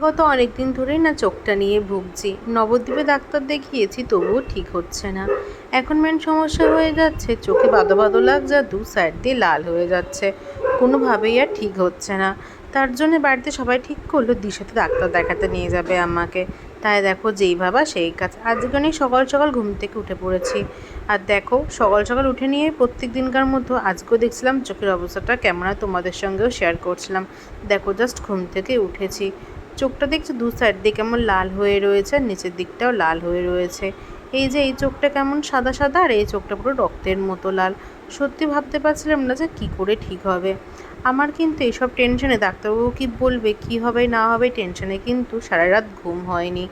বিগত অনেক দিন ধরেই না চোখটা নিয়ে ভুগছি। নবদ্বীপে ডাক্তার দেখিয়েছি, তবুও ঠিক হচ্ছে না। এখন মেন সমস্যা হয়ে যাচ্ছে, চোখে বাদো বাদো লাগছে দু সাইড দিয়ে লাল হয়ে যাচ্ছে। কোনোভাবেই আর ঠিক হচ্ছে না। তার জন্য বাড়িতে সবাই ঠিক করল, দিশাতে ডাক্তার দেখাতে নিয়ে যাবে আমাকে। তাই দেখো, যেই ভাবা সেই কাজ। আজকে অনেক সকাল সকাল ঘুম থেকে উঠে পড়েছি। আর দেখো, সকাল সকাল উঠে নিয়ে প্রত্যেক দিনকার মতো আজকেও দেখছিলাম চোখের অবস্থাটা কেমন তোমাদের সঙ্গেও শেয়ার করছিলাম। দেখো জাস্ট ঘুম থেকে উঠেছি। চোখটা দেখছ? দু সাইড দিয়ে কেমন লাল হয়ে রয়েছে আর নিচের দিকটাও লাল হয়ে রয়েছে। এই যে এই চোখটা কেমন সাদা সাদা আর এই চোখটা পুরো রক্তের মতো লাল। সত্যি ভাবতে পারছিলাম না যে কী করে ঠিক হবে। আমার কিন্তু এইসব টেনশনে ডাক্তারবাবু কী বলবে, কী হবে, না হবে টেনশনে কিন্তু সারা রাত ঘুম হয়নি।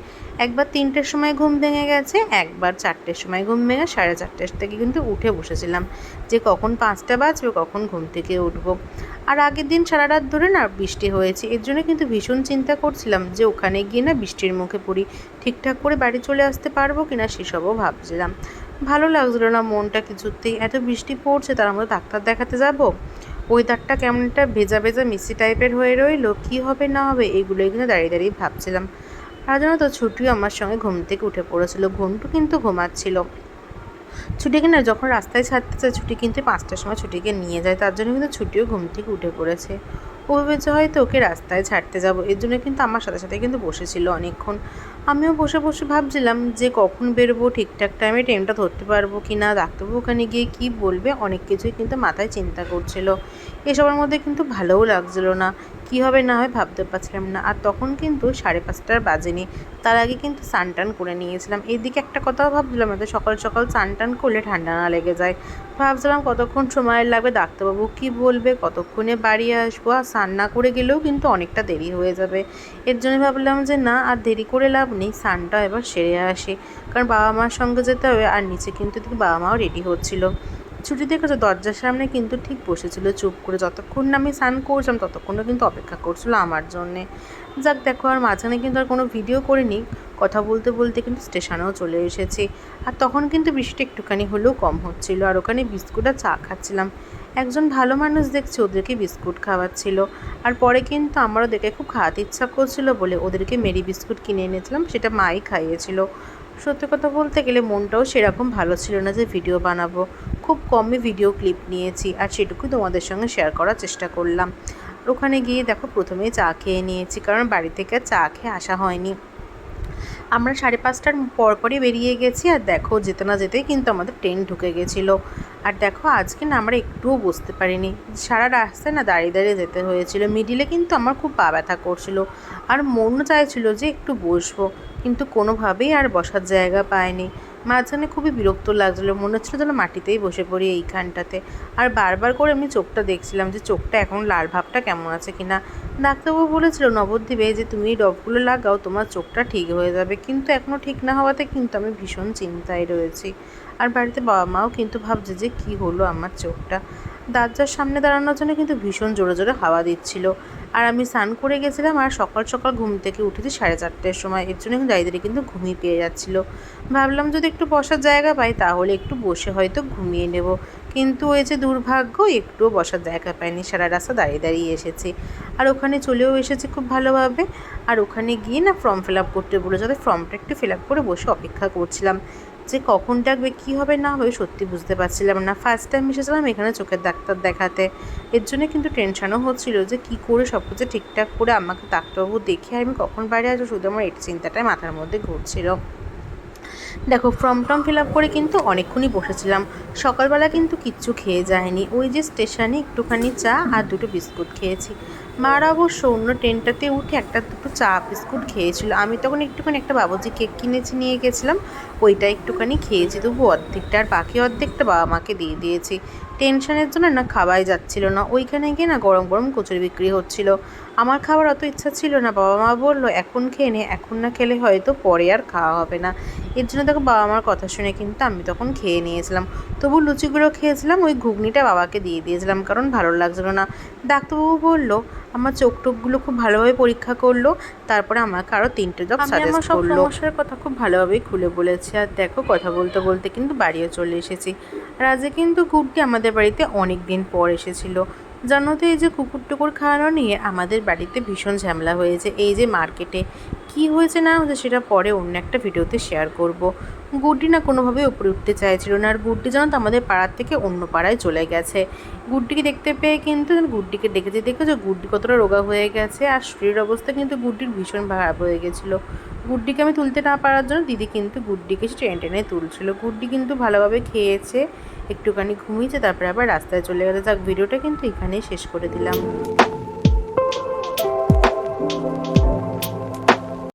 একবার তিনটের সময় ঘুম ভেঙে গেছে, একবার চারটের সময় ঘুম ভেঙে সাড়ে চারটের থেকে কিন্তু উঠে বসেছিলাম যে কখন পাঁচটা বাজবে, কখন ঘুম থেকে উঠবো। আর আগের দিন সারা রাত ধরে না বৃষ্টি হয়েছে, এর জন্য কিন্তু ভীষণ চিন্তা করছিলাম যে ওখানে গিয়ে না বৃষ্টির মুখে পড়ি, ঠিকঠাক করে বাড়ি চলে আসতে পারব কি না সেসবও ভাবছিলাম। ভালো লাগছিল না মনটা কিছুতেই, এত বৃষ্টি পড়ছে, তার মধ্যে ডাক্তার দেখাতে যাব? ওয়েদারটা কেমন একটা ভেজা ভেজা, মিষ্টি টাইপের হয়ে রইল, কী হবে না হবে এগুলোই কিন্তু দাঁড়িয়ে দাঁড়িয়ে ভাবছিলাম। আর জানো তো ছুটিও আমার সঙ্গে ঘুম থেকে উঠে পড়েছিল, ঘুমটু কিন্তু ঘুমাচ্ছিল। ছুটিকে না যখন রাস্তায় ছাড়তে চায়, ছুটি কিন্তু পাঁচটার সময় ছুটিকে নিয়ে যায়, তার জন্য কিন্তু ছুটিও ঘুম থেকে উঠে পড়েছে। ও ভেবেছে হয়তো ওকে রাস্তায় ছাড়তে যাব, এর জন্য কিন্তু আমার সাথে সাথে কিন্তু বসেছিল অনেকক্ষণ। আমিও বসে বসে ভাবছিলাম যে কখন বেরোবো, ঠিকঠাক টাইমে ট্রেনটা ধরতে পারব কি না ডাক্তারবাবু ওখানে গিয়ে কি বলবে, অনেক কিছুই কিন্তু মাথায় চিন্তা করছিল। এসবের মধ্যে কিন্তু ভালোও লাগছিল না। কী হবে না হয় ভাবতে পারছিলাম না। আর তখন কিন্তু সাড়ে পাঁচটার বাজেনি। তার আগে কিন্তু স্নান টান করে নিয়েছিলাম। এইদিকে একটা কথাও ভাবছিলাম এত সকাল সকাল স্নান টান করলে ঠান্ডা না লেগে যায়। ভাবছিলাম কতক্ষণ সময় লাগবে ডাক্তারবাবু কী বলবে, কতক্ষণে বাড়ি আসব? আর স্নান না করে গেলেও কিন্তু অনেকটা দেরি হয়ে যাবে। এর জন্য ভাবলাম যে না, আর দেরি করে লাভ নেই। স্নানটা এবার সেরে আসে। কারণ বাবা মার সঙ্গে যেতে হবে, আর নিচে কিন্তু বাবা মাও রেডি হচ্ছিল। ছুটি দেখেছ দরজার সামনে কিন্তু ঠিক বসেছিল, চুপ করে যতক্ষণ না আমি স্নান করছিলাম ততক্ষণও কিন্তু অপেক্ষা করছিল আমার জন্যে। যাক দেখো, আর মাঝখানে কিন্তু আর কোনো ভিডিও করিনি, কথা বলতে বলতে কিন্তু স্টেশনেও চলে এসেছি। আর তখন কিন্তু বৃষ্টি একটুখানি হলেও কম হচ্ছিল, আর ওখানে বিস্কুট আর চা খাচ্ছিলাম। একজন ভালো মানুষ দেখছি, ওদেরকে বিস্কুট খাওয়াচ্ছিল। আর পরে কিন্তু আমারও দেখে খুব খাওয়াতে ইচ্ছা করছিল বলে ওদেরকে মেরি বিস্কুট কিনে এনেছিলাম, সেটা মাই খাইয়েছিল। সত্যি কথা বলতে গেলে মনটাও সেরকম ভালো ছিল না যে ভিডিও বানাবো। খুব কমই ভিডিও ক্লিপ নিয়েছি আর সেটুকুই তোমাদের সঙ্গে শেয়ার করার চেষ্টা করলাম। ওখানে গিয়ে দেখো প্রথমেই চা খেয়ে নিয়েছি, কারণ বাড়ি থেকে চা খেয়ে আসা হয়নি। আমরা সাড়ে পাঁচটার পরপরই বেরিয়ে গেছি আর দেখো যেতে না যেতেই কিন্তু আমাদের ট্রেন ঢুকে গেছিল। আর দেখো আজকে না আমরা একটুও বসতে পারিনি। সারা রাস্তায় না দাঁড়িয়ে দাঁড়িয়ে যেতে হয়েছিল। মিডিলে কিন্তু আমার খুব পা ব্যথা করছিল। আর মনও চাইছিল যে একটু বসবো। কিন্তু কোনোভাবেই আর বসার জায়গা পায়নি। মাঝখানে খুবই বিরক্ত লাগছিল, মনে হচ্ছিল যেন মাটিতেই বসে পড়ি এইখানটাতে আর বারবার করে আমি চোখটা দেখছিলাম যে চোখটা এখন লাল ভাবটা কেমন আছে কিনা। ডাক্তারবাবু বলেছিল, নবদ্বীপে যে তুমি ডবগুলো লাগাও, তোমার চোখটা ঠিক হয়ে যাবে। কিন্তু এখনও ঠিক না হওয়াতে কিন্তু আমি ভীষণ চিন্তায় রয়েছি। আর বাড়িতে বাবা মাও কিন্তু ভাবছে যে কি হলো আমার চোখটা। দরজার সামনে দাঁড়ানোর জন্য কিন্তু ভীষণ জোরে জোরে হাওয়া দিচ্ছিল। আর আমি স্নান করে গেছিলাম আর সকাল সকাল ঘুম থেকে উঠেছি সাড়ে চারটের সময়। এর জন্য কিন্তু দাঁড়িয়ে কিন্তু ঘুমিয়ে পেয়ে যাচ্ছিল। ভাবলাম যদি একটু বসার জায়গা পাই তাহলে একটু বসে হয়তো ঘুমিয়ে নেব। কিন্তু ওই যে দুর্ভাগ্য, একটুও বসার জায়গা পাইনি। সারা রাস্তা দাঁড়িয়ে দাঁড়িয়ে এসেছি। আর ওখানে চলেও এসেছি খুব ভালোভাবে। আর ওখানে গিয়ে না ফর্ম ফিল আপ করতে বলে যাতে ফর্মটা একটু ফিল আপ করে বসে অপেক্ষা করছিলাম। যে কখন ডাকবে, কী হবে না হবে, সত্যি বুঝতে পারছিলাম না। ফার্স্ট টাইম এসেছিলাম এখানে চোখের ডাক্তার দেখাতে। এর জন্য কিন্তু টেনশানও হচ্ছিল যে কী করে সব কিছু ঠিকঠাক করে আমাকে ডাক্তারবাবু দেখে আমি কখন বাইরে আসব, শুধু আমার এই চিন্তাটাই মাথার মধ্যে ঘুরছিল। দেখো ফর্ম টর্ম ফিল আপ করে কিন্তু অনেকক্ষণই বসেছিলাম। সকালবেলা কিন্তু কিচ্ছু খেয়ে যায়নি। ওই যে স্টেশনে একটুখানি চা আর দুটো বিস্কুট খেয়েছি। মারা অবশ্য অন্য ট্রেনটাতে উঠে একটা দুটো চা বিস্কুট খেয়েছিল। আমি তখন একটুখানি একটা বাবুজি কেক কিনেছি নিয়ে গেছিলাম। ওইটা একটুখানি খেয়েছি, তবু অর্ধেকটা আর বাকি অর্ধেকটা বাবা মাকে দিয়ে দিয়েছি। টেনশনের জন্য না খাওয়াই যাচ্ছিল না। ওইখানে গিয়ে না গরম গরম কচুরি বিক্রি হচ্ছিল। আমার খাবার অত ইচ্ছা ছিল না। বাবা মা বলল এখন খেয়ে নে। এখন না খেলে হয়তো পরে আর খাওয়া হবে না। এর জন্য দেখো বাবা মার কথা শুনে কিন্তু আমি তখন খেয়ে নিয়েছিলাম। তবু লুচিগুলো খেয়েছিলাম ওই ঘুগনিটা বাবাকে দিয়ে দিয়েছিলাম কারণ ভালো লাগছিল না। ডাক্তারবাবু বলল আমার চোখ টোকগুলো খুব ভালোভাবে পরীক্ষা করল। তারপরে আমাকে আরও তিনটে জব সাজেস্ট করল। সমস্যার কথা খুব ভালোভাবেই খুলে বলেছে। আর দেখো কথা বলতে বলতে কিন্তু বাড়িও চলে এসেছি। রাজে কিন্তু কুকুরটি আমাদের বাড়িতে অনেক দিন পর এসেছিল। জানো তো এই যে কুকুর টুকুর খাওয়ানো নিয়ে আমাদের বাড়িতে ভীষণ ঝামেলা হয়েছে। এই যে মার্কেটে কি হয়েছে না হয়েছে সেটা পরে অন্য একটা ভিডিওতে শেয়ার করব। গুড্ডি না কোনোভাবে উপরে উঠতে চাইছিল না, আর গুড্ডি জানো তো আমাদের পাড়ার থেকে অন্য পাড়ায় চলে গেছে। গুড্ডিকে দেখতে পেয়ে কিন্তু গুড্ডিকে ডেকেছে যে গুড্ডি কতটা রোগা হয়ে গেছে, আর শরীরের অবস্থা কিন্তু গুড্ডির ভীষণ খারাপ হয়ে গেছিল। গুড্ডিকে আমি তুলতে না পারার জন্য দিদি কিন্তু গুড্ডিকে টেনে টেনে তুলছিল। গুড্ডি কিন্তু ভালোভাবে খেয়েছে, একটুখানি ঘুমিয়েছে, তারপরে আবার রাস্তায় চলে গেছে। যাক, ভিডিওটা কিন্তু এখানেই শেষ করে দিলাম।